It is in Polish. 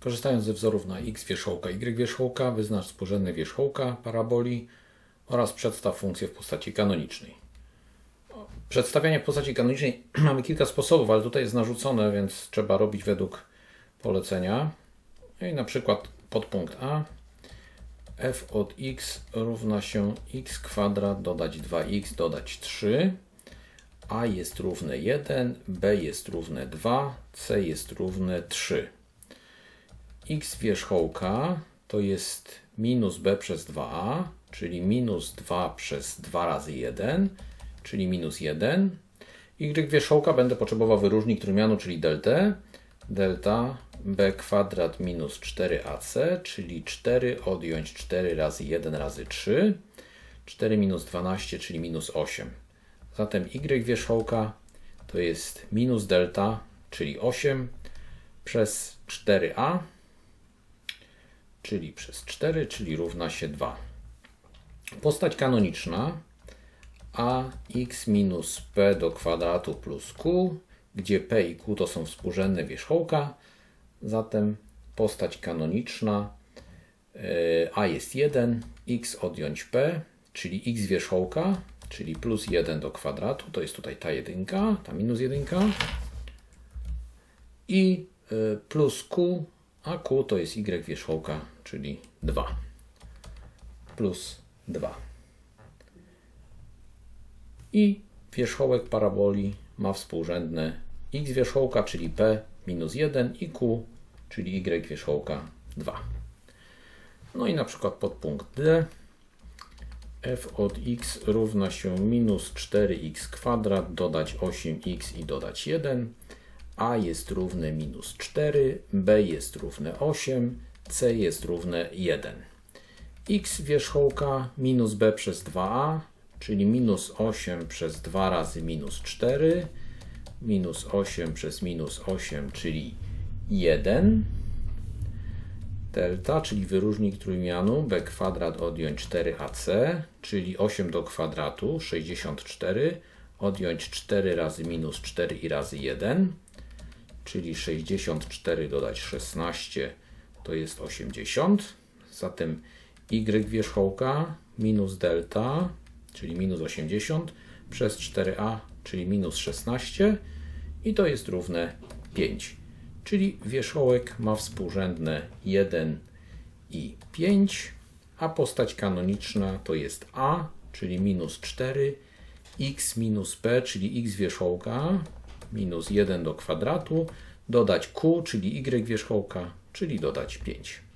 Korzystając ze wzorów na x wierzchołka, y wierzchołka, wyznacz współrzędne wierzchołka paraboli oraz przedstaw funkcję w postaci kanonicznej. Przedstawianie w postaci kanonicznej mamy kilka sposobów, ale tutaj jest narzucone, więc trzeba robić według polecenia. No I na przykład podpunkt A f od x równa się x kwadrat dodać 2x dodać 3 a jest równe 1, b jest równe 2, c jest równe 3 x wierzchołka to jest minus b przez 2a, czyli minus 2 przez 2 razy 1, czyli minus 1. y wierzchołka będę potrzebował wyróżnik trójmianu, czyli delta. Delta b kwadrat minus 4ac, czyli 4 odjąć 4 razy 1 razy 3. 4 minus 12, czyli minus 8. Zatem y wierzchołka to jest minus delta, czyli 8 przez 4a czyli przez 4, czyli równa się 2. Postać kanoniczna ax minus p do kwadratu plus q, gdzie p i q to są współrzędne wierzchołka, zatem postać kanoniczna e, a jest 1, x odjąć p, czyli x wierzchołka, czyli plus 1 do kwadratu, to jest tutaj ta jedynka, ta minus jedynka i e, plus q a q to jest y wierzchołka, czyli 2 plus 2. I wierzchołek paraboli ma współrzędne x wierzchołka, czyli p minus 1 i q, czyli y wierzchołka 2. No i na przykład podpunkt D f od x równa się minus 4x kwadrat dodać 8x i dodać 1 a jest równe minus 4, b jest równe 8, c jest równe 1. x wierzchołka minus b przez 2a, czyli minus 8 przez 2 razy minus 4, minus 8 przez minus 8, czyli 1. Delta, czyli wyróżnik trójmianu b kwadrat odjąć 4ac, czyli 8 do kwadratu, 64, odjąć 4 razy minus 4 i razy 1 czyli 64 dodać 16 to jest 80. Zatem y wierzchołka minus delta, czyli minus 80 przez 4a, czyli minus 16 i to jest równe 5. Czyli wierzchołek ma współrzędne 1 i 5, a postać kanoniczna to jest a, czyli minus 4, x minus p, czyli x wierzchołka, minus 1 do kwadratu, dodać q, czyli y wierzchołka, czyli dodać 5.